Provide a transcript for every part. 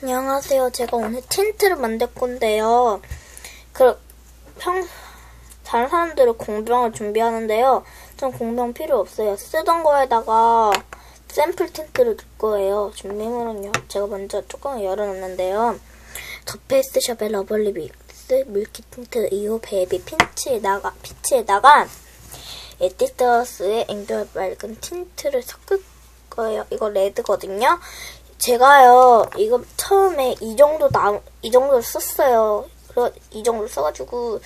안녕하세요. 제가 오늘 틴트를 만들 건데요. 그, 평, 다른 사람들은 공병을 준비하는데요. 전 공병 필요 없어요. 쓰던 거에다가 샘플 틴트를 넣을 거예요. 준비물은요. 제가 먼저 뚜껑을 열어놨는데요. 더 페이스 샵의 러블리 믹스 물기 틴트 2호 베이비 핀치에다가, 피치에다가 에뛰드스의 앵글 맑은 틴트를 섞을 거예요. 이거 레드거든요. 제가요, 이거 처음에 이 정도 남, 이 정도를 썼어요. 그래, 이 정도를 써가지고,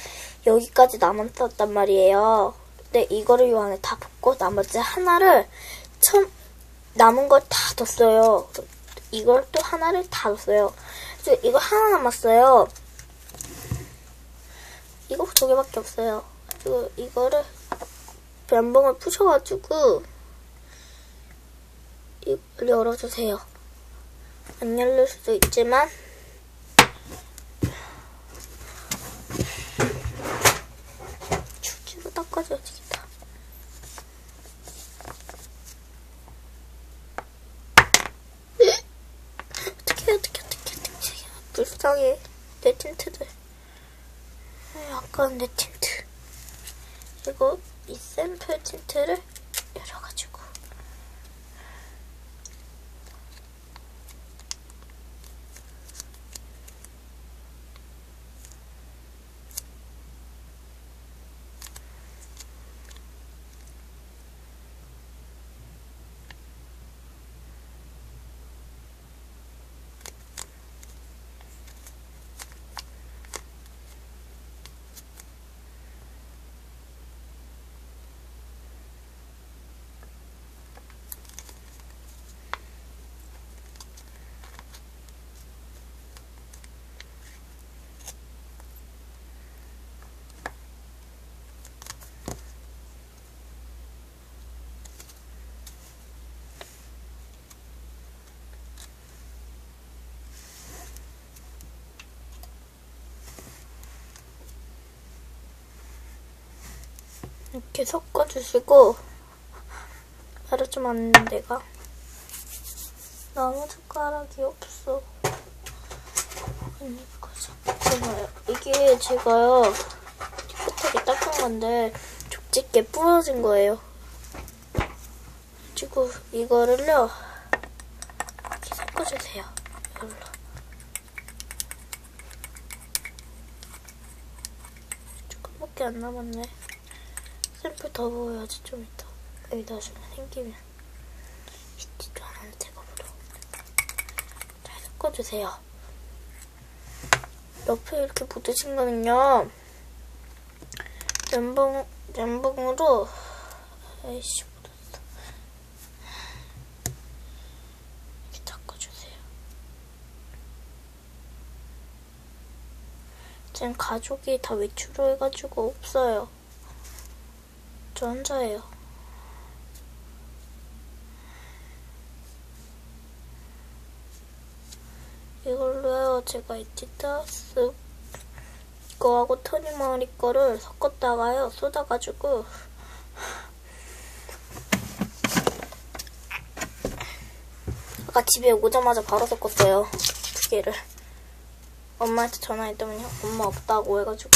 여기까지 남았었단 말이에요. 근데 이거를 요 안에 다 붓고, 나머지 하나를, 처음, 남은 걸 다 뒀어요. 이걸 또 하나를 다 뒀어요. 그래서 이거 하나 남았어요. 이거 두 개밖에 없어요. 그리고 이거를, 면봉을 부셔가지고, 이걸 열어주세요. 안 열릴 수도 있지만. 휴지로 닦아줘야겠다. 어떻게 어떻게 어떻게 어떻게 불쌍해. 내 틴트들. 아까운 내 틴트. 이거 이 샘플 틴트를 열어가지고 이렇게 섞어주시고 말을 좀안 내가. 나무 젓가락이 없어 이거 잠깐만요. 이게 제가요 깨끗하게 닦은 건데 족집게 부러진 거예요. 그리고 이거를요 이렇게 섞어주세요. 이걸로. 조금밖에 안 남았네 샘플 더 부어야지 좀 이따 여기 나중에 생기면. 있지도 않은 제거으로 잘 섞어주세요. 옆에 이렇게 묻으신 거는요 면봉, 면봉으로 아이씨 묻었어 이렇게 닦아주세요. 지금 가족이 다 외출을 해가지고 없어요 저 혼자예요. 이걸로요, 제가 에뛰드스 거하고 토니머리 거를 섞었다가요, 쏟아가지고 아까 집에 오자마자 바로 섞었어요. 두 개를. 엄마한테 전화했더니 엄마 없다고 해가지고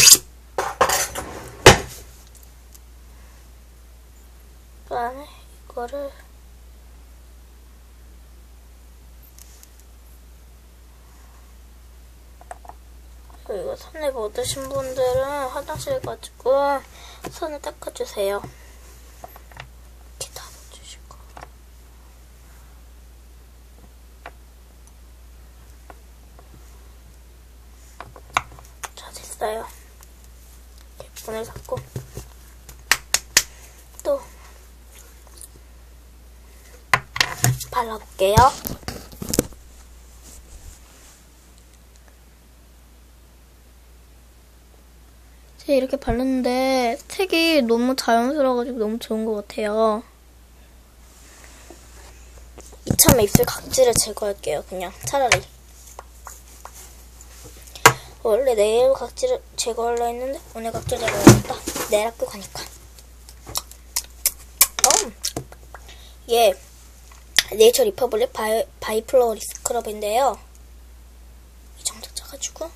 그다음에 이거를 이거 손에 묻으신 분들은 화장실 가지고 손을 닦아주세요. 이렇게 다 묻으시고 자 됐어요. 이렇게 분을 샀고 또 발라볼게요. 제가 이렇게 발랐는데 색이 너무 자연스러워가지고 너무 좋은 것 같아요. 이참에 입술 각질을 제거할게요. 그냥 차라리. 원래 내일 각질을 제거하려 했는데 오늘 각질 제거했다. 내일 학교 가니까. 음. 이게 네이처 리퍼블릭 바이, 바이플로리 스크럽인데요. 그래가지고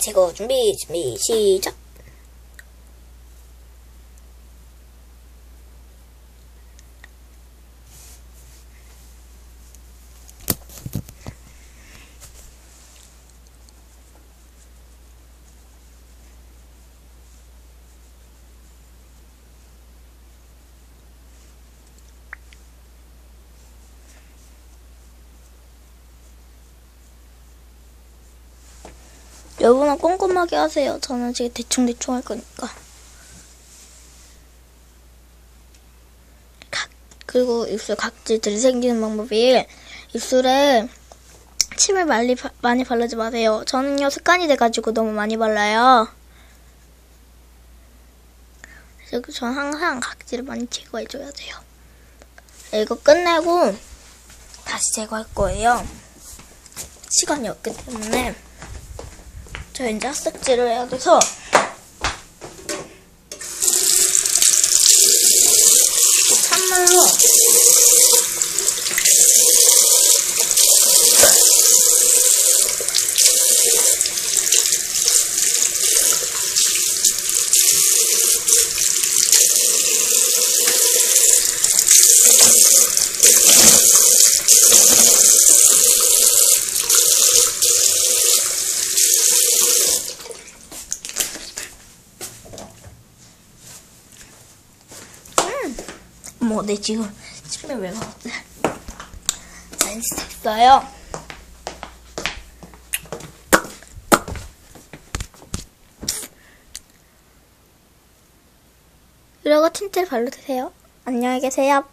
제거 준비 준비 시작. 여러분은 꼼꼼하게 하세요. 저는 지금 대충대충 할 거니까. 각, 그리고 입술 각질들이 생기는 방법이 입술에 침을 많이, 바- 많이 바르지 마세요. 저는요, 습관이 돼가지고 너무 많이 발라요. 그리고 저는 항상 각질을 많이 제거해줘야 돼요. 이거 끝내고 다시 제거할 거예요. 시간이 없기 때문에. 저 이제 학습지를 해야 돼서 어머, 내 지금 침을 왜? 자, 이제 됐어요. 그리고 틴트를 발라주세요. 안녕히 계세요.